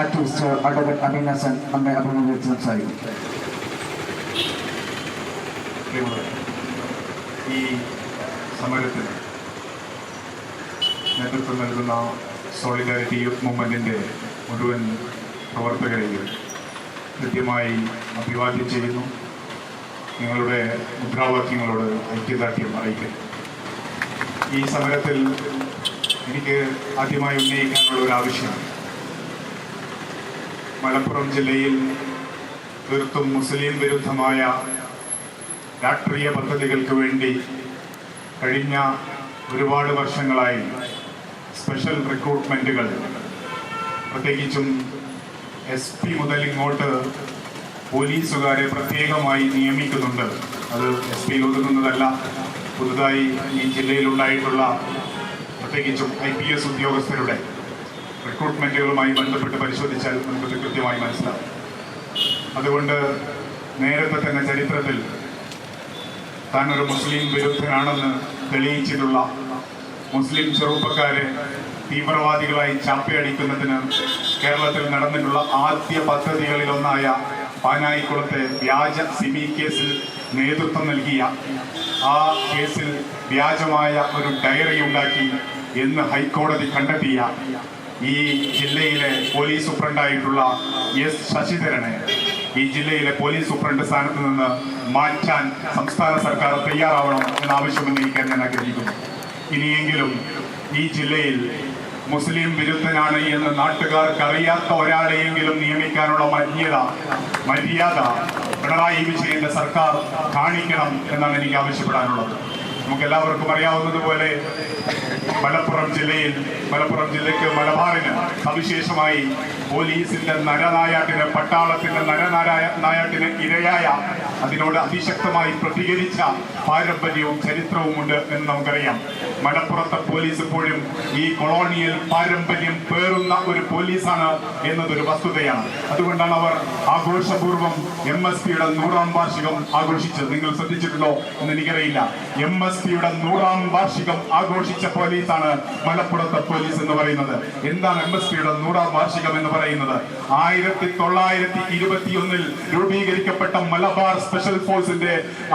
Activist advocate അമീൻ ഹസൻ നമ്മെ അഭിമുഖീകരിച്ച് സംസാരിക്കും. ഈ സമരത്തിന് നേതൃത്വം നൽകുന്ന സോളിഡാരിറ്റി യൂത്ത് മൂവ്മെന്റിന്റെ മുഴുവൻ പ്രവർത്തകരെയും കൃത്യമായി അഭിവാദ്യം ചെയ്യുന്നു. നിങ്ങളുടെ മുദ്രാവാക്യങ്ങളോട് ഐക്യദാർഢ്യം അറിയിക്കുന്നു. ഈ സമരത്തിൽ എനിക്ക് ആദ്യമായി ഉന്നയിക്കാനുള്ള ഒരു ആവശ്യം മലപ്പുറം ജില്ലയിൽ തീർത്തും മുസ്ലിം വിരുദ്ധമായ രാഷ്ട്രീയ പദ്ധതികൾക്ക് വേണ്ടി കഴിഞ്ഞ ഒരുപാട് വർഷങ്ങളായി സ്പെഷ്യൽ റിക്രൂട്ട്മെന്റുകൾ പ്രത്യേകിച്ചും എസ് പി മുതൽ ഇങ്ങോട്ട് പോലീസുകാരെ പ്രത്യേകമായി നിയമിക്കുന്നുണ്ട്. അത് എസ് പിയിൽ ഒതുങ്ങുന്നതല്ല. പുതുതായി ഈ ജില്ലയിലുണ്ടായിട്ടുള്ള പ്രത്യേകിച്ചും ഐ പി എസ് ഉദ്യോഗസ്ഥരുടെ റിക്രൂട്ട്മെന്റുകളുമായി ബന്ധപ്പെട്ട് പരിശോധിച്ചാൽ നമുക്കത് കൃത്യമായി മനസ്സിലാവും. അതുകൊണ്ട് നേരത്തെ തന്നെ ചരിത്രത്തിൽ താൻ ഒരു മുസ്ലിം വിരുദ്ധനാണെന്ന് തെളിയിച്ചിട്ടുള്ള മുസ്ലിം ചെറുപ്പക്കാരെ തീവ്രവാദികളായി ചാപ്പയടിക്കുന്നതിന് കേരളത്തിൽ നടന്നിട്ടുള്ള ആദ്യ പദ്ധതികളിലൊന്നായ പാനായിക്കുളത്തെ വ്യാജ സിമി കേസിൽ നേതൃത്വം നൽകിയ ആ കേസിൽ വ്യാജമായ ഒരു ഡയറി ഉണ്ടാക്കി എന്ന് ഹൈക്കോടതി കണ്ടെത്തിയ ഈ ജില്ലയിലെ പോലീസ് സൂപ്രണ്ടായിട്ടുള്ള എസ് ശശിധരനെ ഈ ജില്ലയിലെ പോലീസ് സൂപ്രണ്ട് സ്ഥാനത്ത് നിന്ന് മാറ്റാൻ സംസ്ഥാന സർക്കാർ തയ്യാറാവണം എന്ന ആവശ്യം ഉന്നയിക്കാൻ ഞാൻ ആഗ്രഹിക്കുന്നു. ഇനിയെങ്കിലും ഈ ജില്ലയിൽ മുസ്ലിം വിരുദ്ധനാണ് എന്ന് നാട്ടുകാർക്ക് അറിയാത്ത ഒരാളെയെങ്കിലും നിയമിക്കാനുള്ള മര്യാദ മര്യാദ പിണറായി വിജയന്റെ സർക്കാർ കാണിക്കണം എന്നാണ് എനിക്ക് ആവശ്യപ്പെടാനുള്ളത്. നമുക്ക് എല്ലാവർക്കും അറിയാവുന്നതുപോലെ മലപ്പുറം ജില്ലയിൽ മലപ്പുറം ജില്ലയ്ക്ക് മലബാറിന് സവിശേഷമായി പോലീസിന്റെ നരനായാട്ടിന് പട്ടാളത്തിന്റെ നരനാരായ നായാട്ടിന് ഇരയായ അതിനോട് അതിശക്തമായി പ്രതികരിച്ച പാരമ്പര്യവും ചരിത്രവുമുണ്ട് എന്ന് നമുക്കറിയാം. മലപ്പുറത്തെ പോലീസ് ഇപ്പോഴും ഈ കൊളോണിയൽ പാരമ്പര്യം പേറുന്ന ഒരു പോലീസാണ് എന്നതൊരു വസ്തുതയാണ്. അതുകൊണ്ടാണ് അവർ ആഘോഷപൂർവം എം എസ് പിയുടെ നൂറാം വാർഷികം ആഘോഷിച്ചത്. നിങ്ങൾ ശ്രദ്ധിച്ചിട്ടുണ്ടോ എന്ന് എനിക്കറിയില്ല. എം എസ് പിയുടെ നൂറാം വാർഷികം ആഘോഷിച്ച പോലീസാണ് മലപ്പുറത്തെ പോലീസ് എന്ന് പറയുന്നത്. എന്താണ് എം എസ് പിയുടെ നൂറാം വാർഷികം എന്ന് പറയുന്നത്? ആയിരത്തി തൊള്ളായിരത്തി ഇരുപത്തി ഒന്നിൽ രൂപീകരിക്കപ്പെട്ട മലബാർ സ്പെഷ്യൽ ഫോഴ്സിന്റെ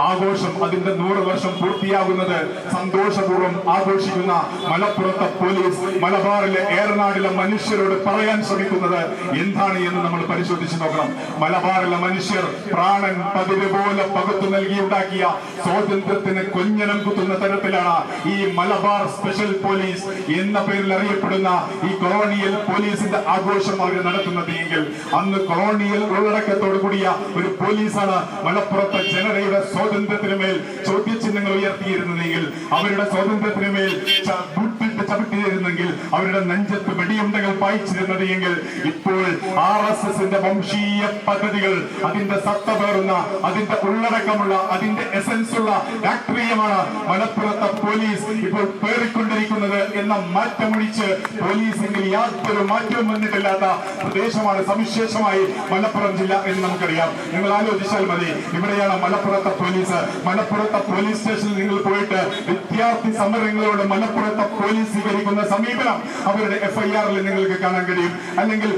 ആഘോഷം അതിന്റെ നൂറ് വർഷം പൂർത്തിയാകുന്നത് സന്തോഷപൂർവം ആഘോഷിക്കുന്ന മലപ്പുറത്തെ പോലീസ് മലബാറിലെ ഏറനാടിലെ മനുഷ്യരോട് പറയാൻ ശ്രമിക്കുന്നത് എന്താണ് എന്ന് നമ്മൾ പരിശോധിച്ചു നോക്കണം. മലബാറിലെ മനുഷ്യർ പ്രാണൻ പതിവ് പോലെ പകുത്തു നൽകിയുണ്ടാക്കിയ സ്വാതന്ത്ര്യത്തിന് കൊഞ്ഞനം കുത്തുന്ന തരത്തിലാണ് ഈ മലബാർ സ്പെഷ്യൽ പോലീസ് എന്ന പേരിൽ അറിയപ്പെടുന്ന ഈ കൊളോണിയൽ പോലീസിന്റെ ആഘോഷം അവർ നടത്തുന്നത് എങ്കിൽ അന്ന് കൊളോണിയൽ ഉള്ളടക്കത്തോടു കൂടിയ ഒരു പോലീസാണ് മലപ്പുറത്തെ ജനതയുടെ സ്വാതന്ത്ര്യത്തിന് മേൽ ചോദ്യചിഹ്നങ്ങൾ ഉയർത്തിയിരുന്നതെങ്കിൽ അവരുടെ സ്വാതന്ത്ര്യത്തിന് മേൽ ബൂട്ടിട്ട് ചവിട്ടിയിരുന്നെങ്കിൽ അവരുടെ നെഞ്ചത്ത് വെടിയുണ്ടകൾ പായിച്ചിരുന്നത് എങ്കിൽ ഇപ്പോൾ ആർ എസ് എസിന്റെ വംശീയ പദ്ധതികൾ അതിന്റെ സത്ത പേറുന്ന അതിന്റെ ഉള്ളടക്കമുള്ള അതിന്റെ എസൻസ് ഉള്ള രാഷ്ട്രീയമാണ് മലപ്പുറത്തെ പോലീസ് ഇപ്പോൾ പേറിക്കൊണ്ടിരിക്കുന്നത് എന്ന മാറ്റമൊഴിച്ച് പോലീസിന്റെ യാതൊരു മാറ്റവും വന്നിട്ടില്ലാത്ത പ്രദേശമാണ് സവിശേഷമായി മലപ്പുറം ജില്ല എന്ന് നമുക്കറിയാം. നിങ്ങൾ ആലോചിച്ചാൽ മതി ഇവിടെയാണ് മലപ്പുറത്തെ പോലീസ്. മലപ്പുറത്തെ പോലീസ് സ്റ്റേഷനിൽ നിങ്ങൾ പോയിട്ട് വിദ്യാർത്ഥി സമരങ്ങളോട് മലപ്പുറത്തെ പോലീസ് സ്വീകരിക്കുന്ന സമീപനം അവരുടെ എഫ്ഐആറിൽ നിങ്ങൾക്ക് കാണാൻ കഴിയും. അല്ലെങ്കിൽ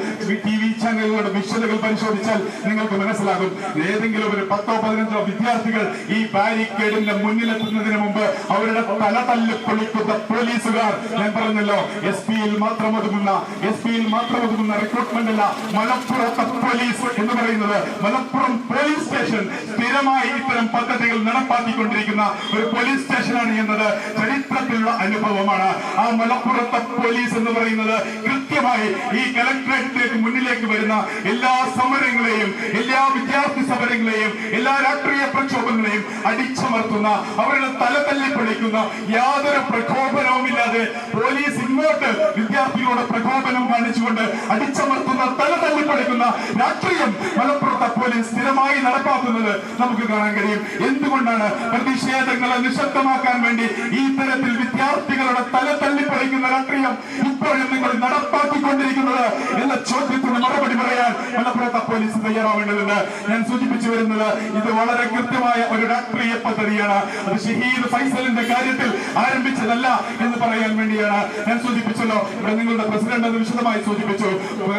ടി വി ചാനലുകളുടെ വിഷ്വലുകൾ പരിശോധിച്ചാൽ നിങ്ങൾക്ക് മനസ്സിലാകും. ഏതെങ്കിലും ഒരു പത്തോ പതിനഞ്ചോ വിദ്യാർത്ഥികൾ ഈ ബാരിക്കേഡിന്റെ മുന്നിലെത്തുന്നതിന് മുമ്പ് അവരുടെ തല തല്ലി പൊളിക്കുന്ന പോലീസുകാർ. ഞാൻ പറഞ്ഞല്ലോ എസ് പിയിൽ മാത്രം ഒതുങ്ങുന്ന എസ് പിയിൽ മാത്രം ഒതുങ്ങുന്ന റിക്രൂട്ട്മെന്റ് അല്ല മലപ്പുറത്തെ പോലീസ് എന്ന് പറയുന്നത് മലപ്പുറം പോലീസ് സ്റ്റേഷൻ സ്ഥിരമായി ഇത്തരം പദ്ധതികൾ നടപ്പാക്കിക്കൊണ്ടിരിക്കുന്ന ഒരു പോലീസ് സ്റ്റേഷനാണ് എന്നത് ചരിത്രത്തിലുള്ള അനുഭവമാണ്. ആ മലപ്പുറത്തെ പോലീസ് എന്ന് പറയുന്നത് കൃത്യമായി ഈ കലക്ടറേറ്റിലേക്ക് മുന്നിലേക്ക് വരുന്ന എല്ലാ സമരങ്ങളെയും എല്ലാ വിദ്യാർത്ഥി സമരങ്ങളെയും എല്ലാ രാഷ്ട്രീയ പ്രക്ഷോഭങ്ങളെയും അടിച്ചമർത്തുന്ന അവരുടെ തല തല്ലിപ്പൊളിക്കുന്ന യാതൊരു പ്രകോപനവും ഇല്ലാതെ പോലീസ് ഇങ്ങോട്ട് വിദ്യാർത്ഥികളോട് പ്രകോപനം കാണിച്ചുകൊണ്ട് അടിച്ചമർത്തുന്ന തല തല്ലിപ്പൊളിക്കുന്ന രാഷ്ട്രീയം മലപ്പുറത്തെ പോലീസ് സ്ഥിരമായി നടപ്പാക്കുന്നത് നമുക്ക് കാണാൻ കഴിയും. എന്തുകൊണ്ടാണ് പ്രതിഷേധങ്ങളെ നിശബ്ദമാക്കാൻ വേണ്ടി ഈ തരത്തിൽ തല തല്ലിപ്പറിക്കുന്ന രാഷ്ട്രീയം ഇപ്പോഴും നിങ്ങൾ നടപ്പാക്കിക്കൊണ്ടിരിക്കുന്നത് എന്ന പറയാൻ തയ്യാറാവേണ്ടതുണ്ട്. ഞാൻ സൂചിപ്പിച്ചു വരുന്നത് ഇത് വളരെ കൃത്യമായ ഒരു രാഷ്ട്രീയ പദ്ധതിയാണ്. അത് ഷഹീദ് ഫൈസലിന്റെ കാര്യത്തിൽ ആരംഭിച്ചതല്ല എന്ന് പറയാൻ വേണ്ടിയാണ് ഞാൻ സൂചിപ്പിച്ചല്ലോ. ഇവിടെ നിങ്ങളുടെ പ്രസിഡന്റ് വിശദമായി സൂചിപ്പിച്ചു.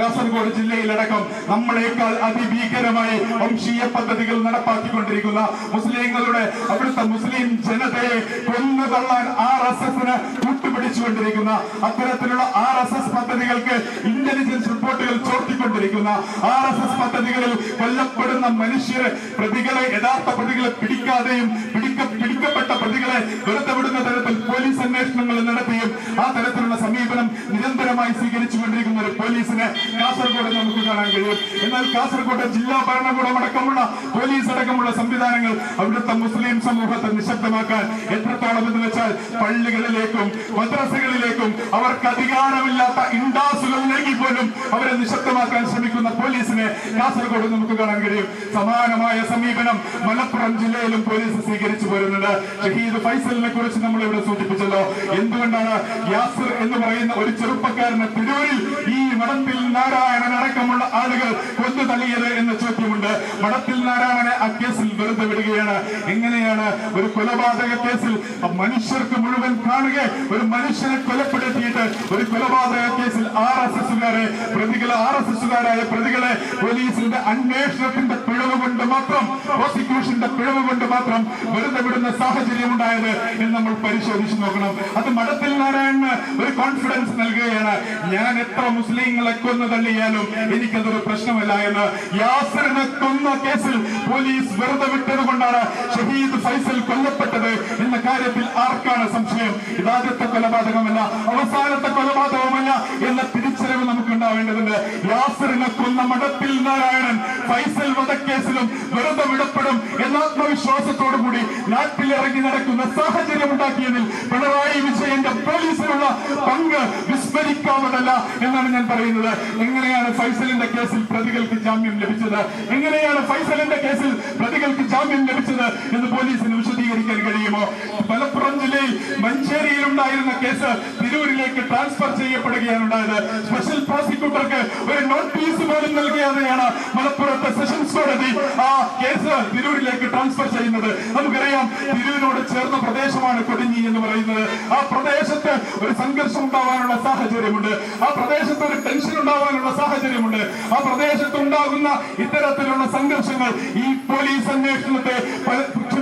കാസർഗോഡ് ജില്ലയിലടക്കം നമ്മളെക്കാൾ അതിഭീകരമായി വംശീയ പദ്ധതികൾ നടപ്പാക്കിക്കൊണ്ടിരിക്കുന്ന മുസ്ലിങ്ങളുടെ അവിടുത്തെ മുസ്ലിം ജനതയെ കൊന്നു തള്ളാൻ ആർ എസ് എസിന് കൂട്ടുപിടിച്ചുകൊണ്ടിരിക്കുന്ന അത്തരത്തിലുള്ള ആർ എസ് എസ് പദ്ധതികൾക്ക് ഇന്റലിജൻസ് റിപ്പോർട്ടുകൾ ചോർത്തിക്കൊണ്ടിരിക്കുന്ന ആർ എസ് എസ് പദ്ധതികളിൽ കൊല്ലപ്പെടുന്ന മനുഷ്യരെ പ്രതികളെ യഥാർത്ഥ പ്രതികളെ പിടിക്കാതെയും പിടിക്ക പിടിക്കപ്പെട്ട പ്രതികളെ വെറുതെ വിടുന്ന തരത്തിൽ പോലീസ് അന്വേഷണങ്ങൾ നടത്തിയും ആ തരത്തിലുള്ള സമീപനം നിരന്തരമായി സ്വീകരിച്ചുകൊണ്ടിരിക്കുന്ന ഒരു പോലീസിനെ കാസർഗോഡ് നമുക്ക് കാണാൻ കഴിയും. എന്നാൽ കാസർഗോഡ് ജില്ലാ ഭരണകൂടം അടക്കമുള്ള പോലീസ് അടക്കമുള്ള സംവിധാനങ്ങൾ അവിടുത്തെ മുസ്ലിം സമൂഹത്തെ നിശബ്ദമാക്കാൻ എത്രത്തോളം എന്ന് വെച്ചാൽ പള്ളികളിലേക്കും മദ്രസകളിലേക്കും അവർക്ക് അധികാരമില്ലാത്ത ഇൻഡാസുകളിലേക്ക് പോലും അവരെ നിശബ്ദമാക്കാൻ ശ്രമിക്കുന്ന പോലീസിനെ കാസർഗോഡ് നമുക്ക് കാണാൻ കഴിയും. സമാനമായ സമീപനം മലപ്പുറം ജില്ലയിലും പോലീസ് സ്വീകരിച്ചു പോരുന്നുണ്ട്. ഷഹീദ് ഫൈസലിനെ കുറിച്ച് നമ്മൾ ഇവിടെ സൂചിപ്പിച്ചല്ലോ. എന്തുകൊണ്ടാണ് യാസർ എന്ന് പറയുന്ന ഒരു ചെറുപ്പക്കാരനെ തിരൂരിൽ ഈ മടത്തിൽ നാരായണൻ അടക്കമുള്ള ആളുകൾ കൊന്നു തള്ളിയത് എന്ന ചോദ്യമുണ്ട്. മടത്തിൽ നാരായണനെ ആ കേസിൽ വെറുതെ വിടുകയാണ്. എങ്ങനെയാണ് ഒരു കൊലപാതക കേസിൽ മനുഷ്യർക്ക് മുഴുവൻ കാണുക? ഒരു മനുഷ്യനെ കൊലപ്പെടുത്തിയിട്ട് ഒരു കൊലപാതക കേസിൽ ആർ എസ് എസുകാരെ പ്രതികളെ ആർ എസ് എസുകാരായ പ്രതികളെ പോലീസിന്റെ അന്വേഷണത്തിന്റെ പിഴവ് കൊണ്ട് മാത്രം പ്രോസിക്യൂഷന്റെ പിഴവ് കൊണ്ട് മാത്രം വെറുതെ വിടുന്ന സാഹചര്യം ഉണ്ടായത് എന്ന് നമ്മൾ പരിശോധിച്ചു നോക്കണം. അത് മഠത്തിൽ നാരായണന് ഒരു കോൺഫിഡൻസ് നൽകുകയാണ്. ഞാൻ എത്ര മുസ്ലിങ്ങളെ കൊന്നു തള്ളിയാലും എനിക്കതൊരു പ്രശ്നമല്ല എന്ന് യാസറിനെ കൊന്ന കേസിൽ പോലീസ് വെറുതെ വിട്ടത് കൊണ്ടാണ് ഷഹീദ് ഫൈസൽ കൊല്ലപ്പെട്ടത് എന്ന കാര്യത്തിൽ ആർക്കാണ് സംശയം? ഇതാദ്യത്തെ കൊലപാതകമല്ല അവസാനത്തെ കൊലപാതകമല്ല എന്ന തിരിച്ചറിവ് നമുക്ക് ഉണ്ടാവേണ്ടതുണ്ട് യാസറിനെ കൊന്ന മഠത്തിൽ നാരായണൻ ഫൈസൽ വധക്കേസിലും വെറുതെ വിടപ്പെടും എന്ന ആത്മവിശ്വാസത്തോടു കൂടി നാട്ടിൽ ഇറങ്ങി നടക്കുന്ന സാഹചര്യം ഉണ്ടാക്കിയതിൽ പിണറായി വിജയന്റെ പോലീസിനുള്ള പങ്ക് വിസ്മരിക്കാവുന്നതല്ല എന്നാണ് ഞാൻ പറയുന്നത്. എങ്ങനെയാണ് ഫൈസലിന്റെ കേസിൽ പ്രതികൾക്ക് ജാമ്യം ലഭിച്ചത്? എങ്ങനെയാണ് ഫൈസലിന്റെ കേസിൽ പ്രതികൾക്ക് ജാമ്യം ലഭിച്ചത് എന്ന് പോലീസിന് വിശദീകരിക്കാൻ കഴിയുമോ? മലപ്പുറം ജില്ലയിൽ മഞ്ചേരിയിൽ ഉണ്ടായിരുന്ന കേസ് തിരൂരിലേക്ക് ട്രാൻസ്ഫർ ചെയ്യപ്പെടുകയാണ് ഉണ്ടായത്. സ്പെഷ്യൽ പ്രോസിക്യൂട്ടർക്ക് ഒരു നോട്ടീസ് പോലും നൽകിയാതെയാണ് മലപ്പുറത്തെ സെഷൻസ് കോടതി ആ കേസ് തിരൂരിലേക്ക് ട്രാൻസ്ഫർ ചെയ്യുന്നത്. നമുക്കറിയാം തിരൂരിനോട് ചേർന്ന പ്രദേശമാണ് കൊടിഞ്ഞി എന്ന് പറയുന്നത്. ആ പ്രദേശത്ത് ഒരു സംഘർഷം ഉണ്ടാവാനുള്ള സാഹചര്യമുണ്ട്. ആ പ്രദേശത്ത് ഒരു ടെൻഷൻ ഉണ്ടാവാനുള്ള സാഹചര്യമുണ്ട്. ആ പ്രദേശത്ത് ഉണ്ടാകുന്ന ഇത്തരത്തിലുള്ള സംഘർഷങ്ങൾ ഈ പോലീസ് അന്വേഷണത്തെ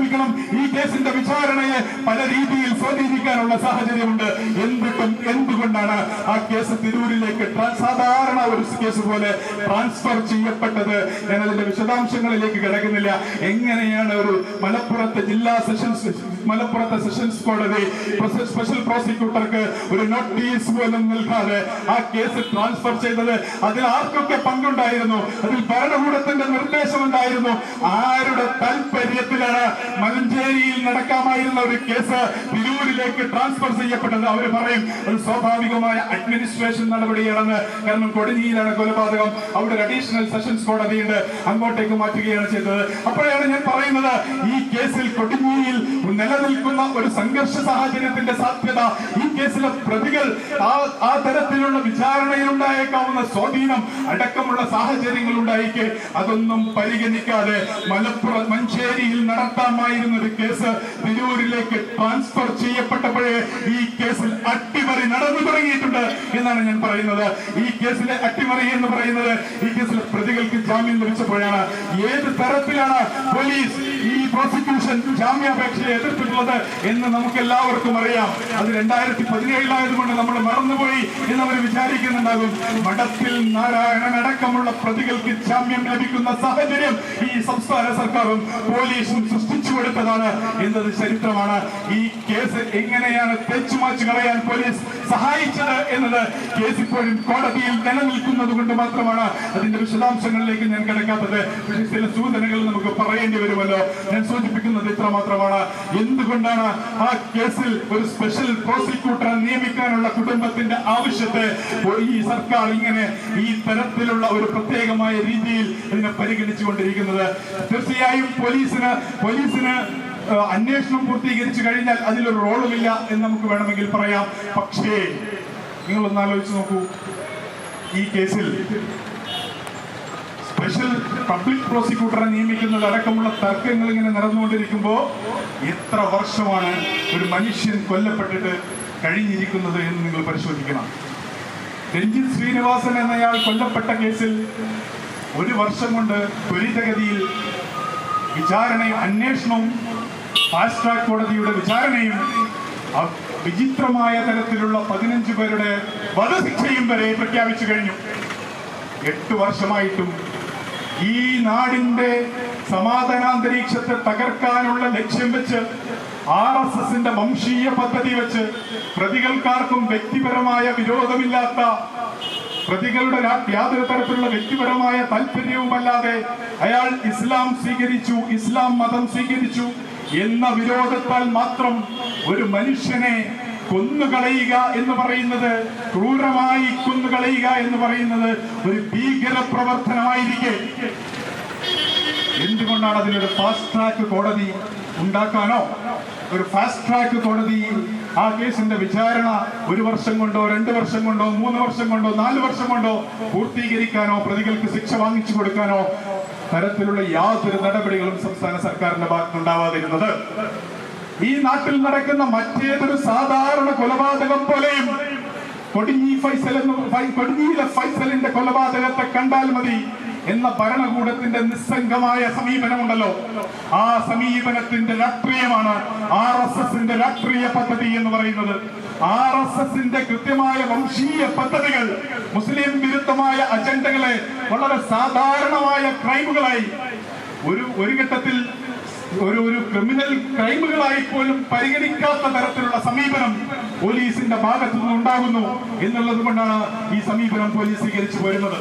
ക്ഷമിക്കണം ഈ കേസിന്റെ വിചാരണയെ പല രീതിയിൽ സ്വാധീനിക്കാനുള്ള സാഹചര്യമുണ്ട്. എന്തിട്ടും എന്തുകൊണ്ടാണ് ആ കേസ് തിരൂരിലേക്ക് സാധാരണ ഒരു കേസ് പോലെ ട്രാൻസ്ഫർ ചെയ്യപ്പെട്ടത് ഞാൻ അതിന്റെ വിശദാംശങ്ങളിലേക്ക് കിടക്കുന്നില്ല. എങ്ങനെയാണ് ഒരു മലപ്പുറത്തെ ജില്ലാ സെഷൻസ് മലപ്പുറത്തെ സെഷൻസ് കോടതി സ്പെഷ്യൽ പ്രോസിക്യൂട്ടർക്ക് ഒരു നോട്ടീസ് പോലും നൽകാതെ ആ കേസ് ട്രാൻസ്ഫർ ചെയ്തത്. അതിൽ ആർക്കൊക്കെ പങ്കുണ്ടായിരുന്നു? അതിൽ ഭരണകൂടത്തിന്റെ നിർദ്ദേശം ഉണ്ടായിരുന്നു ആരുടെ താല്പര്യത്തിലാണ് മലഞ്ചേരിയിൽ നടക്കാമായിരുന്ന ഒരു കേസ് തിരൂരിലേക്ക് ട്രാൻസ്ഫർ ചെയ്യപ്പെട്ടത്? അവർ പറയും അത് സ്വാഭാവികമായ അഡ്മിനിസ്ട്രേഷൻ നടപടിയാണെന്ന്. കാരണം കൊടിഞ്ഞിയിലാണ് കൊലപാതകം. അവിടെ അഡീഷണൽ സെഷൻസ് കോടതിയുണ്ട്. അങ്ങോട്ടേക്ക് മാറ്റുകയാണ് ചെയ്തത്. അപ്പോഴാണ് ഞാൻ പറയുന്നത് ഈ കേസിൽ കൊടിഞ്ഞിയിൽ നിലനിൽക്കുന്ന ഒരു സംഘർഷ സാഹചര്യത്തിന്റെ സാധ്യത ഈ കേസിലെ പ്രതികൾ ആ ആ തരത്തിലുള്ള വിചാരണയിൽ ഉണ്ടായേക്കാവുന്ന സ്വാധീനം അടക്കമുള്ള സാഹചര്യങ്ങൾ ഉണ്ടായിക്കെ അതൊന്നും പരിഗണിക്കാതെ മലപ്പുറം മഞ്ചേരിയിൽ നടത്താമായിരുന്ന ഒരു കേസ് തിരൂരിലേക്ക് ട്രാൻസ്ഫർ ചെയ്യപ്പെട്ടപ്പോഴേ ഈ കേസിൽ തുടങ്ങിയിട്ടുണ്ട് എന്നാണ് ഞാൻ പറയുന്നത്. ഈ കേസിലെ അട്ടിമറി എന്ന് പറയുന്നത് ഈ കേസിലെ പ്രതികൾക്ക് ജാമ്യം ലഭിച്ചപ്പോഴാണ്. ഏത് തരത്തിലാണ് പോലീസ് ഈ പ്രോസിക്യൂഷൻ ജാമ്യാപേക്ഷയെ എതിർത്തിട്ടുള്ളത് എന്ന് നമുക്ക് എല്ലാവർക്കും അറിയാം. അത് രണ്ടായിരത്തി പതിനേഴിലായതുകൊണ്ട് നമ്മൾ മറന്നുപോയി എന്ന് അവർ വിചാരിക്കുന്നുണ്ടാകും. മഠത്തിൽ നാരായണനടക്കമുള്ള പ്രതികൾക്ക് ജാമ്യം ലഭിക്കുന്ന സാഹചര്യം ഈ സംസ്ഥാന സർക്കാരും പോലീസും സൃഷ്ടിച്ചു കൊടുത്തതാണ് എന്നത് ചരിത്രമാണ്. ഈ കേസ് എങ്ങനെയാണ് തെച്ചുമാച്ചു കളയാൻ പോലീസ് സഹായിച്ചത് എന്നത് കേസ് ഇപ്പോഴും കോടതിയിൽ നിലനിൽക്കുന്നത് കൊണ്ട് മാത്രമാണ് അതിന്റെ വിശദാംശങ്ങളിലേക്ക് ഞാൻ കിടക്കാത്തത്. പക്ഷേ ചില സൂചനകൾ നമുക്ക് പറയേണ്ടി വരുമല്ലോ. ഞാൻ സൂചിപ്പിക്കുന്നത് ഇത്ര മാത്രമാണ് എന്തുകൊണ്ടാണ് ആ കേസിൽ ഒരു സ്പെഷ്യൽ പ്രോസിക്യൂട്ടറെ നിയമിക്കാനുള്ള കുടുംബത്തിന്റെ ആവശ്യത്തെ ഈ സർക്കാർ ഇങ്ങനെ ഈ തരത്തിലുള്ള ഒരു പ്രത്യേകമായ രീതിയിൽ ഇതിനെ പരിഗണിച്ചുകൊണ്ടിരിക്കുന്നത്? തീർച്ചയായും പോലീസിന് പോലീസിന് അന്വേഷണം പൂർത്തീകരിച്ചു കഴിഞ്ഞാൽ അതിലൊരു റോളുമില്ല എന്ന് നമുക്ക് വേണമെങ്കിൽ പറയാം. പക്ഷേ നിങ്ങളൊന്ന് ആലോചിച്ച് നോക്കൂ. ഈ കേസിൽ സ്പെഷ്യൽ പബ്ലിക് പ്രോസിക്യൂട്ടറെ നിയമിക്കുന്നത് അടക്കമുള്ള തർക്കങ്ങൾ ഇങ്ങനെ നടന്നുകൊണ്ടിരിക്കുമ്പോൾ എത്ര വർഷമാണ് ഒരു മനുഷ്യൻ കൊല്ലപ്പെട്ടിട്ട് കഴിഞ്ഞിരിക്കുന്നത് എന്ന് നിങ്ങൾ പരിശോധിക്കണം. രഞ്ജിത് ശ്രീനിവാസൻ എന്നയാൾ കൊല്ലപ്പെട്ട കേസിൽ ഒരു വർഷം കൊണ്ട് ത്വരിതഗതിയിൽ വിചാരണയും അന്വേഷണവും ഫാസ്റ്റ് ട്രാക്ക് കോടതിയുടെ വിചാരണയും വിചിത്രമായ തരത്തിലുള്ള പതിനഞ്ച് പേരുടെ വധശിക്ഷയും വരെ പ്രഖ്യാപിച്ചു കഴിഞ്ഞു. എട്ട് വർഷമായിട്ടും ഈ നാടിന്റെ സമാധാനാന്തരീക്ഷത്തെ തകർക്കാനുള്ള ലക്ഷ്യം വെച്ച് ആർ എസ് എസിന്റെ വംശീയ പദ്ധതി വെച്ച് പ്രതികൾക്കാർക്കും വ്യക്തിപരമായ വിരോധമില്ലാത്ത പ്രതികളുടെ യാതൊരു തരത്തിലുള്ള വ്യക്തിപരമായ താല്പര്യവുമല്ലാതെ അയാൾ ഇസ്ലാം സ്വീകരിച്ചു ഇസ്ലാം മതം സ്വീകരിച്ചു എന്ന വിരോധത്താൽ മാത്രം ഒരു മനുഷ്യനെ കൊന്നുകളയുക എന്ന് പറയുന്നത് ക്രൂരമായി കൊന്നുകളയുക എന്ന് പറയുന്നത് ഒരു ഭീകര പ്രവർത്തനമായിരിക്കെ എന്തുകൊണ്ടാണ് അതിനൊരു ഫാസ്റ്റ് ട്രാക്ക് കോടതി ഉണ്ടാക്കാനോ? ഒരു ഫാസ്റ്റ് ട്രാക്ക് കോടതി ആ കേസിന്റെ വിചാരണ ഒരു വർഷം കൊണ്ടോ രണ്ട് വർഷം കൊണ്ടോ മൂന്ന് വർഷം കൊണ്ടോ നാല് വർഷം കൊണ്ടോ പൂർത്തീകരിക്കാനോ പ്രതികൾക്ക് ശിക്ഷ വാങ്ങിച്ചു കൊടുക്കാനോ തരത്തിലുള്ള യാതൊരു നടപടികളും സംസ്ഥാന സർക്കാരിന്റെ ഭാഗത്തുണ്ടാവാതിരുന്നത് ഈ നാട്ടിൽ നടക്കുന്ന മറ്റേതൊരു സാധാരണ കൊലപാതകം പോലെയും കൊടിഞ്ഞി ഫൈസൽ കൊടിഞ്ഞിയിലെ ഫൈസലിന്റെ കൊലപാതകത്തെ കണ്ടാൽ മതി. എന്ന ഭരണകൂടത്തിന്റെ നിസ്സംഗമായ സമീപനമുണ്ടല്ലോ. ആ സമീപനത്തിന്റെ രാഷ്ട്രീയമാണ് ആർ എസ് എസിന്റെ രാഷ്ട്രീയ പദ്ധതി എന്ന് പറയുന്നത്. ആർ എസ് എസിന്റെ കൃത്യമായ വംശീയ പദ്ധതികൾ മുസ്ലിം വിരുദ്ധമായ അജണ്ടകളെ വളരെ സാധാരണമായ ക്രൈമുകളായി ഒരു ഒരു ഘട്ടത്തിൽ ഒരു ഒരു ക്രിമിനൽ ക്രൈമുകളായി പോലും പരിഗണിക്കാത്ത തരത്തിലുള്ള സമീപനം പോലീസിന്റെ ഭാഗത്തു നിന്ന് ഉണ്ടാകുന്നു എന്നുള്ളത് കൊണ്ടാണ് ഈ സമീപനം പോലീസ് സ്വീകരിച്ചു വരുന്നത്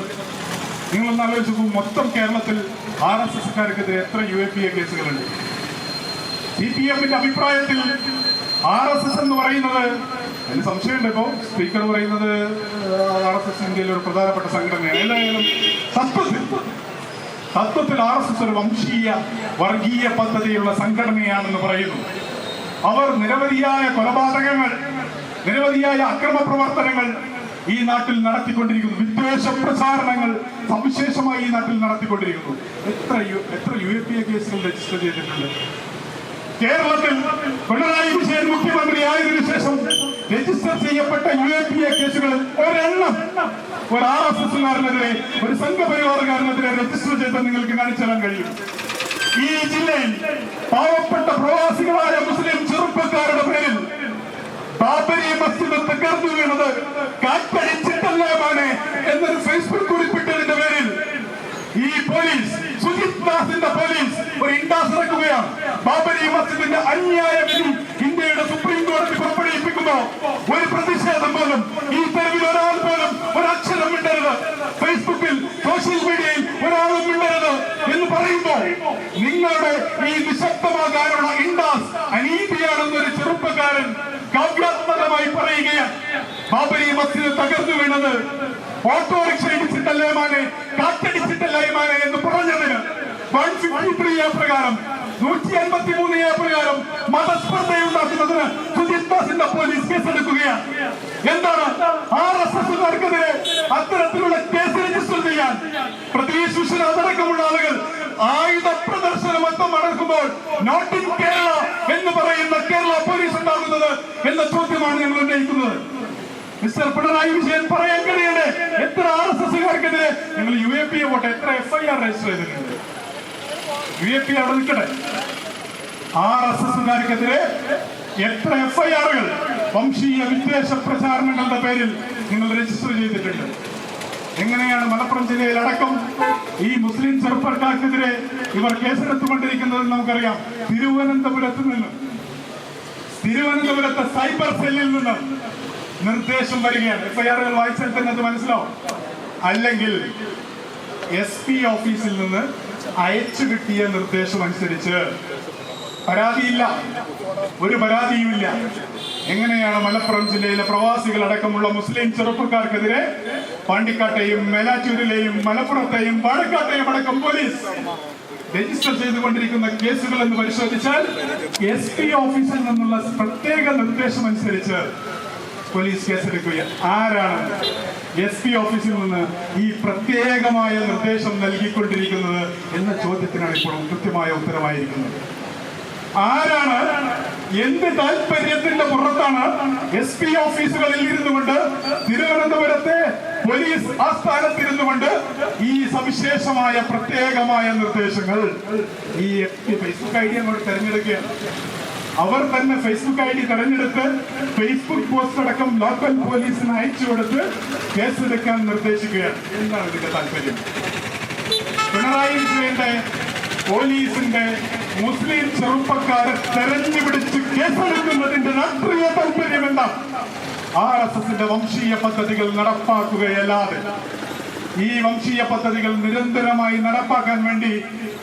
നിങ്ങളൊന്ന് ആലോചിച്ച് മൊത്തം കേരളത്തിൽ ആർ എസ് എസ്കാർക്കെതിരെ എത്ര യു എ പി എ കേസുകളുണ്ട്? സി പി എമ്മിന്റെ അഭിപ്രായത്തിൽ ആർ എസ് എസ് എന്ന് പറയുന്നത് അതിന് സംശയമുണ്ട് ഇപ്പോ സ്പീക്കർ പറയുന്നത് ആർ എസ് എസ് ഇന്ത്യയിലെ ഒരു പ്രധാനപ്പെട്ട സംഘടനയാണ്. ഏതായാലും തത്വത്തിൽ തത്വത്തിൽ ആർ എസ് എസ് ഒരു വംശീയ വർഗീയ പദ്ധതിയുള്ള സംഘടനയാണെന്ന് പറയുന്നു. അവർ നിരവധിയായ കൊലപാതകങ്ങൾ നിരവധിയായ അക്രമ പ്രവർത്തനങ്ങൾ ഈ നാട്ടിൽ നടത്തിക്കൊണ്ടിരിക്കുന്നു വിദ്വേഷ പ്രചാരണങ്ങൾ സവിശേഷമായി ഈ നാട്ടിൽ നടത്തിക്കൊണ്ടിരിക്കുന്നു. എത്ര എത്ര യു എ പി എ കേസുകൾ രജിസ്റ്റർ ചെയ്തിട്ടുണ്ട്? കേരളത്തിൽ പിണറായി വിജയൻ മുഖ്യമന്ത്രി ആയതിനു ശേഷം രജിസ്റ്റർ ചെയ്യപ്പെട്ട യു എ പി എ കേസുകളിൽ ഒരെണ്ണം ഒരു ആർ എസ് എസുകാരനെതിരെ ഒരു സംഘപരിവാറുകാരനെതിരെ രജിസ്റ്റർ ചെയ്ത് നിങ്ങൾക്ക് കാണിച്ചു തരാൻ കഴിയും. ഈ ജില്ലയിൽ പാവപ്പെട്ട പ്രവാസികളായ മുസ്ലിം ചെറുപ്പക്കാരുടെ പേരിൽ ബാബരി മസ്ജിദ് തകർന്നു വീണത് കാറ്റടിച്ചിട്ടല്ലേ എന്നൊരു ഫേസ്ബുക്ക് കുറിപ്പിട്ടതിന്റെ പേരിൽ ഈ പോലീസ് സുജിത് ദാസിന്റെ പോലീസ് ഒരു ഇൻഡാസ് ഇറക്കുകയാണ് ബാബരി മസ്ജിദിന്റെ അന്യായ വിധി ഇന്ത്യയുടെ സുപ്രീം കോടതി പുറപ്പെടുവിപ്പിക്കുന്നു. ഒരു പ്രതിഷേധം പോലും ഈ തെരുവിൽ ഒരാൾ പോലും ഒരക്ഷരം മിണ്ടരുത്. ഫേസ്ബുക്കിൽ സോഷ്യൽ മീഡിയയിൽ ഒരാളും മിണ്ടരുത് എന്ന് പറയുമ്പോൾ നിങ്ങളുടെ ഈ നിശബ്ദമാകാനുള്ള ഇൻഡാസ് അനീതിയാണെന്നൊരു ചെറുപ്പക്കാരൻ കാവ്യാത്മകമായി പറയുകയാണ്. ബാബരി മസ്ജിദ് തകർന്നു വീണത്. ഓട്ടോറിക്ഷ ഇടിച്ചിട്ടല്ലേ മാനെ? കാറ്റടിച്ചിട്ടല്ലേ മാനെ എന്ന് പറഞ്ഞതിന് വൺ ഫിഫ്റ്റി ത്രീ എ പ്രകാരം നൂറ്റി അൻപത്തി മൂന്ന് എ പ്രകാരം മതസ്പർദ്ധയുണ്ടാക്കുന്നതിന് സുജിത് ദാസിന്റെ പോലീസ് കേസെടുക്കുകയാണ്. എന്താണ്? ആർ എസ് എസുകാർക്കെതിരെ അത്തരത്തിലുള്ള കേസ് രജിസ്റ്റർ ചെയ്യാൻ പ്രതീഷ് വിശ്വനാഥ് അടക്കമുള്ള ആളുകൾ ആയുധ പ്രദർശനം മൊത്തം നടക്കുമ്പോൾ നോട്ട് ഇൻ കേരള എന്ന് പറയുന്ന കേരള പോലീസ് ഉണ്ടാകുന്നത് എന്ന ചോദ്യമാണ് ഞങ്ങൾ ഉന്നയിക്കുന്നത്. മിസ്റ്റർ പിണറായി വിജയൻ പറയാൻ കഴിയണ്ടേ എത്ര ആർ എസ് എസുകാർക്കെതിരെ നിങ്ങൾ യു എ പി പോട്ടെ എത്ര എഫ് ഐ ആർ രജിസ്റ്റർ ചെയ്തിട്ടുണ്ട്. യു എ പി അവിടെ നിൽക്കട്ടെ. ആർ എസ് എസുകാർക്കെതിരെ എത്ര എഫ് ഐ ആറുകൾ വംശീയ വിദ്വേഷ പ്രചാരണങ്ങളുടെ പേരിൽ നിങ്ങൾ രജിസ്റ്റർ ചെയ്തിട്ടുണ്ട്. എങ്ങനെയാണ് മലപ്പുറം ജില്ലയിൽ അടക്കം ഈ മുസ്ലിം ചെറുപ്പക്കാർക്കെതിരെ ഇവർ കേസെടുത്തുകൊണ്ടിരിക്കുന്നത് നമുക്കറിയാം. തിരുവനന്തപുരത്ത് നിന്ന് തിരുവനന്തപുരത്തെ സൈബർ സെല്ലിൽ നിന്ന് നിർദ്ദേശം വരികയാണ്. എഫ്ഐആറുകൾ വായിച്ചാൽ തന്നെ അത് മനസ്സിലാവും. അല്ലെങ്കിൽ എസ് പി ഓഫീസിൽ നിന്ന് അയച്ചു കിട്ടിയ നിർദ്ദേശം അനുസരിച്ച് പരാതിയില്ല. ഒരു പരാതിയുമില്ല. എങ്ങനെയാണ് മലപ്പുറം ജില്ലയിലെ പ്രവാസികൾ അടക്കമുള്ള മുസ്ലിം ചെറുപ്പക്കാർക്കെതിരെ പാണ്ടിക്കാട്ടെയും മേലാറ്റൂരിലെയും മലപ്പുറത്തെയും പാലക്കാട്ടെയും അടക്കം പോലീസ് രജിസ്റ്റർ ചെയ്തുകൊണ്ടിരിക്കുന്ന കേസുകൾ എന്ന് പരിശോധിച്ചാൽ എസ് പി ഓഫീസിൽ നിന്നുള്ള പ്രത്യേക നിർദ്ദേശം അനുസരിച്ച് പോലീസ് കേസെടുക്കുക ആരാണ് എസ് പി ഓഫീസിൽ നിന്ന് ഈ പ്രത്യേകമായ നിർദ്ദേശം നൽകിക്കൊണ്ടിരിക്കുന്നത് എന്ന ചോദ്യത്തിനാണ് ഇപ്പോൾ കൃത്യമായ ഉത്തരമായിരിക്കുന്നത്. ആരാണ്? എന്ത് താല്പര്യത്തിന്റെ പുറത്താണ് എസ് പി ഓഫീസുകളിൽ ഇരുന്നുകൊണ്ട് തിരുവനന്തപുരത്തെ പോലീസ് ആസ്ഥാനത്തിരുന്നു കൊണ്ട് ഈ സവിശേഷമായ പ്രത്യേകമായ നിർദ്ദേശങ്ങൾ? ഈ ഫേസ്ബുക്ക് ഐ ഡി അങ്ങോട്ട് തെരഞ്ഞെടുക്കുകയാണ് അവർ തന്നെ ഫേസ്ബുക്ക് ഐ ഡി തെരഞ്ഞെടുത്ത് ഫേസ്ബുക്ക് പോസ്റ്റ് അടക്കം ലോക്കൽ പോലീസിന് അയച്ചു കൊടുത്ത് കേസെടുക്കാൻ നിർദ്ദേശിക്കുകയാണ്. എന്താണ് ഇതിന്റെ താല്പര്യം? പിണറായി വിജയന്റെ പോലീസിന്റെ മുസ്ലിം ചെറുപ്പക്കാരെ തെരഞ്ഞുപിടിച്ച് കേസെടുക്കുന്നതിന്റെ രാഷ്ട്രീയ താല്പര്യം എന്താ ആർ എസ് എസിന്റെ വംശീയ പദ്ധതികൾ നടപ്പാക്കുകയല്ലാതെ ഈ വംശീയ പദ്ധതികൾ നിരന്തരമായി നടപ്പാക്കാൻ വേണ്ടി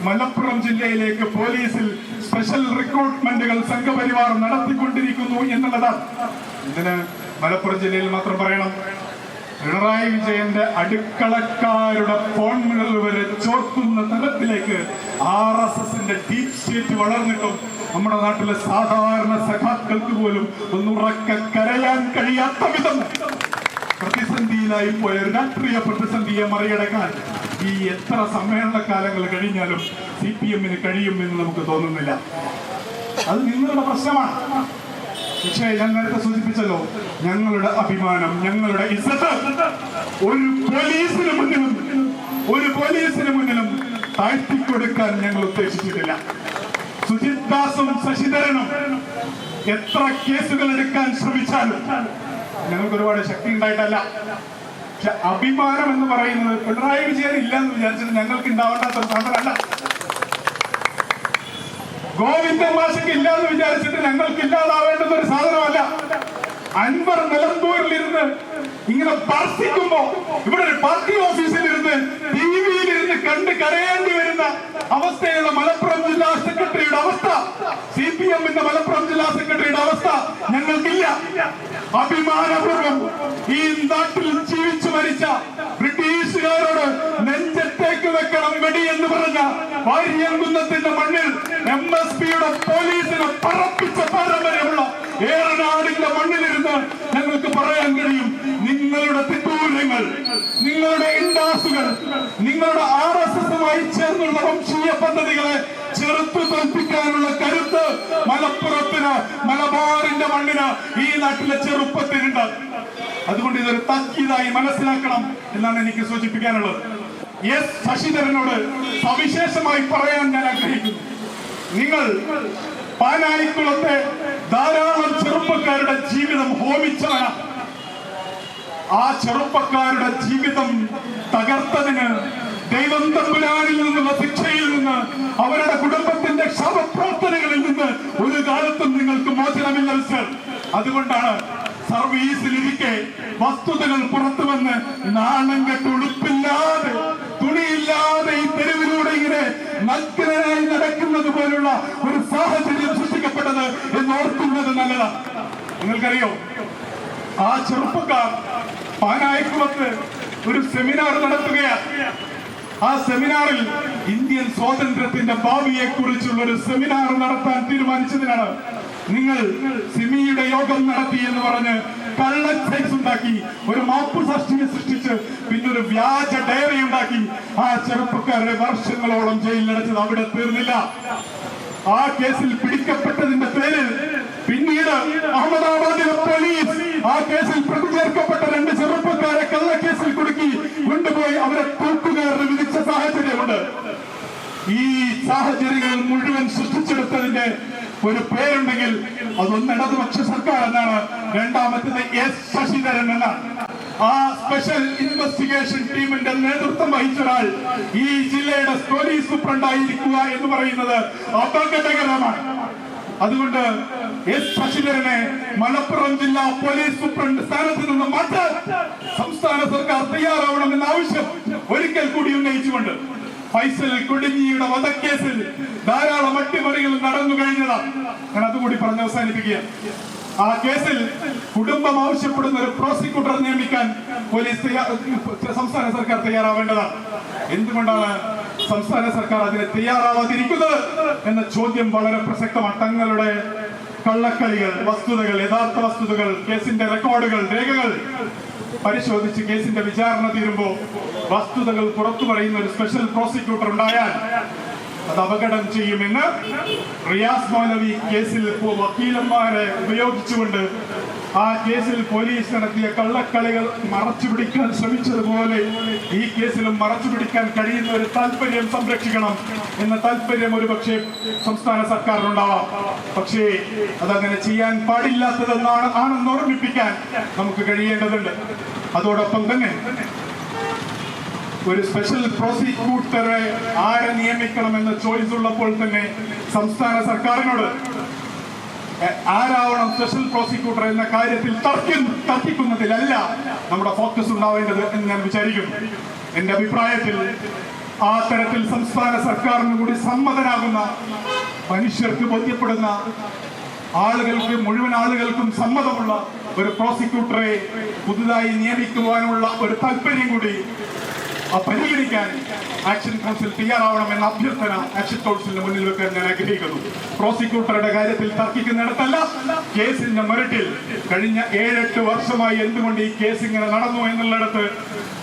മലപ്പുറം ജില്ലയിലേക്ക് പോലീസിൽ സ്പെഷ്യൽ റിക്രൂട്ട്മെന്റുകൾ സംഘപരിവാർ നടത്തിക്കൊണ്ടിരിക്കുന്നു എന്നുള്ളതാണ്. ഇതിന് മലപ്പുറം ജില്ലയിൽ മാത്രം പറയണം. പിണറായി വിജയന്റെ അടുക്കളക്കാരുടെ ഫോണുകൾ വരെ ചോർത്തുന്ന തലത്തിലേക്ക് ആർ എസ് എസിന്റെ ഡീപ് സ്റ്റേറ്റ് വളർന്നിട്ടും നമ്മുടെ നാട്ടിലെ സാധാരണ സഖാക്കൾക്ക് പോലും ഒന്നുറക്ക കരയാൻ കഴിയാത്ത വിധം പ്രതിസന്ധിയിലായി പോയ രാഷ്ട്രീയ പ്രതിസന്ധിയെ മറികടക്കാൻ ഈ എത്ര സമ്മേളന കാലങ്ങൾ കഴിഞ്ഞാലും സി പി എമ്മിന് കഴിയുമെന്ന് നമുക്ക് തോന്നുന്നില്ല. അത് നിങ്ങളുടെ പ്രശ്നമാണ്. പക്ഷേ ഞാൻ നേരത്തെ സൂചിപ്പിച്ചല്ലോ ഞങ്ങളുടെ അഭിമാനം ഞങ്ങളുടെ ഇസത്ത് ഒരു പോലീസിന് മുന്നിലും ഒരു പോലീസിന് മുന്നിലും താഴ്ത്തിക്കൊടുക്കാൻ ഞങ്ങൾ ഉദ്ദേശിച്ചിട്ടില്ല. സുജിത് ദാസും ശശിധരനും എത്ര കേസുകൾ എടുക്കാൻ ശ്രമിച്ചാലും ഞങ്ങൾക്ക് ഒരുപാട് ശക്തി ഉണ്ടായിട്ടല്ല. പക്ഷെ അഭിമാനം എന്ന് പറയുന്നത് പിണറായി വിജയൻ ഇല്ലെന്ന് വിചാരിച്ചത് ഞങ്ങൾക്ക് ഉണ്ടാവേണ്ടാത്ത സാധനമല്ല. ഗോവിന്ദൻ മാഷക്ക് ഇല്ലാന്ന് വിചാരിച്ചിട്ട് ഞങ്ങൾക്ക് ഇല്ലാതാവേണ്ടുന്ന ഒരു സാധനമല്ല. അൻവർ നിലമ്പൂരിലിരുന്ന് ഇങ്ങനെ പ്രാർത്ഥിക്കുമ്പോ ഇവിടെ ഒരു പാർട്ടി ഓഫീസിൽ ഇരുന്ന് ടി വിയിൽ ഇരുന്ന് കണ്ട് കരയേണ്ടി വരുന്ന അവസ്ഥയുള്ള മലപ്പുറം ജില്ലാ സെക്രട്ടറിയുടെ അവസ്ഥ സി പി എമ്മിന്റെ മലപ്പുറം ജില്ലാ സെക്രട്ടറിയുടെ അവസ്ഥ ഞങ്ങൾക്കില്ല. അഭിമാനപൂർവം ഈ നാട്ടിൽ ജീവിച്ചു മരിച്ച ബ്രിട്ടീഷുകാരോട് നെഞ്ചത്തേക്ക് വെക്കണം വെടി എന്ന് പറഞ്ഞ വാര്യംകുന്നത്തിന്റെ മണ്ണിൽ എം എസ് പിയുടെ പോലീസിനെ പറപ്പിച്ച പാരമ്പര്യമുള്ള ഏറനാടിന്റെ മണ്ണിലിരുന്ന് ഞങ്ങൾക്ക് പറയാൻ കഴിയും. നിങ്ങളുടെ തിട്ടൂരങ്ങൾ നിങ്ങളുടെ ഇൻഡാസുകൾ നിങ്ങളുടെ ആർ എസ് എസുമായി ചേർന്നുള്ള വംശീയ പദ്ധതികളെ ചെറുത്തു തോൽപ്പിക്കാനുള്ള കരുത്ത് മലപ്പുറത്തിന് മലബാറിന്റെ മണ്ണിന് ഈ നാട്ടിലെ ചെറുപ്പത്തിനുണ്ട്. അതുകൊണ്ട് ഇതൊരു തക്കീതായി മനസ്സിലാക്കണം എന്നാണ് എനിക്ക് സൂചിപ്പിക്കാനുള്ളത്. എസ് ശശിധരനോട് സവിശേഷമായി പറയാൻ ഞാൻ ആഗ്രഹിക്കുന്നു. നിങ്ങൾ പാലാരിക്കുളത്തെ ധാരാളം ചെറുപ്പക്കാരുടെ ജീവിതം ഹോമിച്ചാണ്. ആ ചെറുപ്പക്കാരുടെ ജീവിതം തകർത്തതിന് ദൈവം തമ്പുരാനിൽ നിന്നുള്ള ശിക്ഷയിൽ നിന്ന് അവരുടെ കുടുംബത്തിന്റെ ശവപ്രാർത്ഥനകളിൽ നിന്ന് ഒരു കാലത്തും നിങ്ങൾക്ക് മോചനമില്ല സർ അതുകൊണ്ടാണ് സർവീസിലിരിക്കെ വസ്തുതകൾ പുറത്തു വന്ന് നാണം കെട്ട് ഉടുപ്പില്ലാതെ തുണിയില്ലാതെ ഈ തെരുവിലൂടെ ഇങ്ങനെ മത്കരനായി നടക്കുന്നത് പോലുള്ള ഒരു സാഹചര്യം സൃഷ്ടിക്കപ്പെട്ടത് എന്ന് ഓർക്കുന്നത് നല്ലതാണ് നിങ്ങൾക്കറിയോ? ആ ചെറുപ്പക്കാർ പാനായിക്കുളത്ത് ഒരു സെമിനാർ നടത്തുകയാണ് ആ സെമിനാറിൽ ഇന്ത്യൻ സ്വാതന്ത്ര്യത്തിന്റെ ഭാവിയെ കുറിച്ചുള്ള ഒരു സെമിനാർ നടത്താൻ തീരുമാനിച്ചതിനാണ് നിങ്ങൾ സിമിയുടെ യോഗം നടത്തി എന്ന് പറഞ്ഞ് കള്ള ഉണ്ടാക്കി ഒരു മാപ്പ് സൃഷ്ടിയെ സൃഷ്ടിച്ച് പിന്നൊരു വ്യാജ ഡയറി ഉണ്ടാക്കി. ആ ചെറുപ്പക്കാരെ വർഷങ്ങളോളം ജയിലിലടച്ചത് അവിടെ തീർന്നില്ല. ആ കേസിൽ പിടിക്കപ്പെട്ടതിന്റെ പേരിൽ പിന്നീട് അഹമ്മദാബാദിലെ പോലീസ് ആ കേസിൽ പ്രതി ചേർക്കപ്പെട്ട രണ്ട് ചെറുപ്പക്കാരെ കള്ളക്കേസിൽ കുടുക്കി കൊണ്ടുപോയി അവരെ തൂക്കുകാരന് വിധിച്ച സാഹചര്യമുണ്ട്. ഈ സാഹചര്യങ്ങൾ മുഴുവൻ സൃഷ്ടിച്ചെടുത്തതിന്റെ ഒരു പേരുണ്ടെങ്കിൽ അതൊന്ന് ഇടതുപക്ഷ സർക്കാർ എന്നാണ് രണ്ടാമത്തേത് എസ് ശശിധരൻ എന്നാണ് ആ സ്പെഷ്യൽ ഇൻവെസ്റ്റിഗേഷൻ ടീമിന്റെ നേതൃത്വം വഹിച്ച ഒരാൾ ഈ ജില്ലയുടെ പോലീസ് സൂപ്രണ്ടായിരിക്കുക എന്ന് പറയുന്നത് അപകടകരമാണ്. അതുകൊണ്ട് എസ് ശശിധരനെ മലപ്പുറം ജില്ലാ പോലീസ് സൂപ്രണ്ട് സ്ഥാനത്ത് നിന്ന് മാറ്റാൻ സംസ്ഥാന സർക്കാർ തയ്യാറാവണമെന്ന ആവശ്യം ഒരിക്കൽ കൂടി ഉന്നയിച്ചുകൊണ്ട് ഫൈസൽ കുടുങ്ങിയുടെ വധക്കേസിൽ ധാരാളം അട്ടിമറികൾ നടന്നു കഴിഞ്ഞതാണ് ഞാൻ അതുകൂടി പറഞ്ഞ് അവസാനിപ്പിക്കുക. ആ കേസിൽ കുടുംബം ആവശ്യപ്പെടുന്ന ഒരു പ്രോസിക്യൂട്ടർ നിയമിക്കാൻ പോലീസ് സംസ്ഥാന സർക്കാർ തയ്യാറാവേണ്ടതാണ് എന്തുകൊണ്ടാണ് സംസ്ഥാന സർക്കാർ അതിനെ തയ്യാറാവാതിരിക്കുന്നത് എന്ന ചോദ്യം വളരെ പ്രസക്തമാണ്. തങ്ങളുടെ കള്ളക്കളികൾ വസ്തുതകൾ യഥാർത്ഥ വസ്തുതകൾ കേസിന്റെ റെക്കോർഡുകൾ രേഖകൾ പരിശോധിച്ച് കേസിന്റെ വിചാരണ തീരുമ്പോൾ വസ്തുതകൾ പുറത്തു പറയുന്ന ഒരു സ്പെഷ്യൽ പ്രോസിക്യൂട്ടർ ഉണ്ടായാൽ അത് അപകടം ചെയ്യുമെന്ന് റിയാസ് മൗലവി കേസിൽ വക്കീലന്മാരെ ഉപയോഗിച്ചുകൊണ്ട് ആ കേസിൽ പോലീസ് നടത്തിയ കള്ളക്കളികൾ മറച്ചു പിടിക്കാൻ ശ്രമിച്ചതുപോലെ ഈ കേസിലും മറച്ചു പിടിക്കാൻ കഴിയുന്ന ഒരു താല്പര്യം സംരക്ഷിക്കണം എന്ന താല്പര്യം ഒരുപക്ഷെ സംസ്ഥാന സർക്കാരിനുണ്ടാവാം. പക്ഷേ അതങ്ങനെ ചെയ്യാൻ പാടില്ലാത്തതെന്നാണ് ആണെന്ന് ഓർമ്മിപ്പിക്കാൻ നമുക്ക് കഴിയേണ്ടതുണ്ട്. അതോടൊപ്പം തന്നെ ഒരു സ്പെഷ്യൽ പ്രോസിക്യൂട്ടറെ ആരെ നിയമിക്കണമെന്ന ചോയ്സ് ഉള്ളപ്പോൾ തന്നെ സംസ്ഥാന സർക്കാരിനോട് ആരാവണം സ്പെഷ്യൽ പ്രോസിക്യൂട്ടർ എന്ന കാര്യത്തിൽ തർക്കം തർക്കിക്കുന്നതിലല്ല നമ്മുടെ ഫോക്കസ് ഉണ്ടാവേണ്ടത് എന്ന് ഞാൻ വിചാരിക്കുന്നു എന്റെ അഭിപ്രായത്തിൽ ആ തരത്തിൽ സംസ്ഥാന സർക്കാരിനും കൂടി സമ്മതനാകുന്ന മനുഷ്യർക്ക് ബോധ്യപ്പെടുന്ന ആളുകൾക്ക് മുഴുവൻ ആളുകൾക്കും സമ്മതമുള്ള ഒരു പ്രോസിക്യൂട്ടറെ പുതുതായി നിയമിക്കുവാനുള്ള ഒരു താല്പര്യം കൂടി പരിഗണിക്കാൻ ആക്ഷൻ കൗൺസിൽ തയ്യാറാവണമെന്ന അഭ്യർത്ഥന ആക്ഷൻ കൗൺസിലിന് മുന്നിൽ വെക്കാൻ ഞാൻ ആഗ്രഹിക്കുന്നു. പ്രോസിക്യൂട്ടറുടെ കാര്യത്തിൽ തർക്കിക്കുന്നിടത്തല്ല കേസിന്റെ മെറിറ്റിൽ കഴിഞ്ഞ ഏഴെട്ട് വർഷമായി എന്തുകൊണ്ട് ഈ കേസ് ഇങ്ങനെ നടന്നു എന്നുള്ളിടത്ത്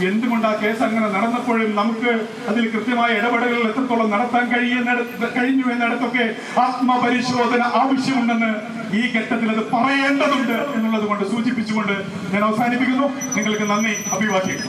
എന്തുകൊണ്ട് ആ കേസ് അങ്ങനെ നടന്നപ്പോഴും നമുക്ക് അതിൽ കൃത്യമായ ഇടപെടലുകൾ എത്രത്തോളം നടത്താൻ കഴിയുന്നിടത്ത് കഴിഞ്ഞു എന്നിടത്തൊക്കെ ആത്മപരിശോധന ആവശ്യമുണ്ടെന്ന് ഈ ഘട്ടത്തിൽ അത് പറയേണ്ടതുണ്ട് എന്നുള്ളത് കൊണ്ട് സൂചിപ്പിച്ചുകൊണ്ട് ഞാൻ അവസാനിപ്പിക്കുന്നു. നിങ്ങൾക്ക് നന്ദി. അഭിവാദ്യം.